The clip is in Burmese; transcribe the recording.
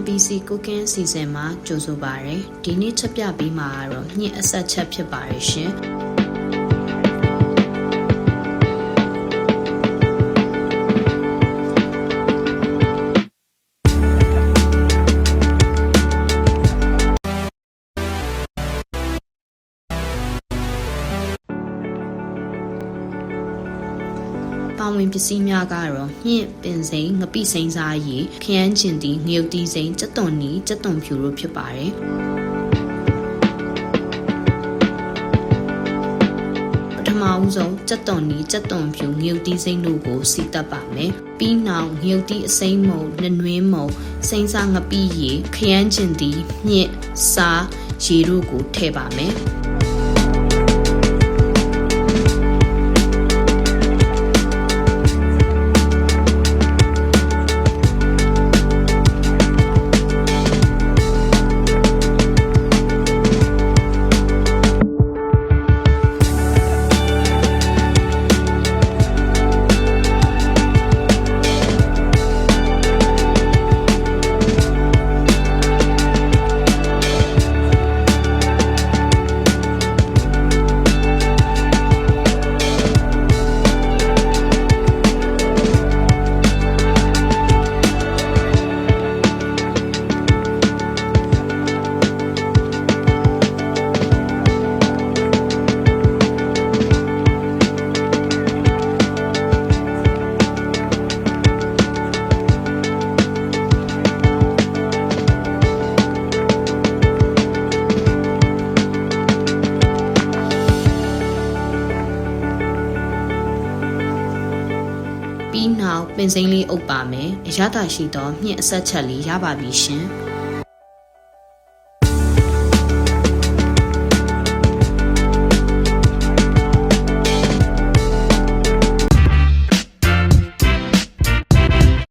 MPC Cooking Season မှာကြိုဆိုပါရယ်ဒီနေ့ချက်ပြပေးမှာကတော့ညှင့်အဆက်ချက်ဖြစ်ပါရယ်ရှင် ပါဝင်ပစ္စည်းများကတော့ညှင့်ပင်စိန်ငပိစိန်စားရည်ခရမ်းကျင်တီငရုတ်တီစိန်စက်သွန်နီစက်သွန်ဖြူတို့ဖြစ်ပါတယ်ပထမဦးဆုံးစက်သွန်နီစက်သွန်ဖြူငရုတ်တီစိန်တို့ကိုစီတက်ပါမယ်ပြီးနောက်ငရုတ်တီအစိမ်းမုံနှနွင်းမုံစိန်စားငပိရည်ခရမ်းကျင်တီညှင့်စားရည်တို့ကိုထည့်ပါမယ် ပြီးနောက်ပင်စိမ်းလေးအုပ်ပါမယ်အရသာရှိသောမြင့်အဆက်ချက်လေးရပါပြီရှင်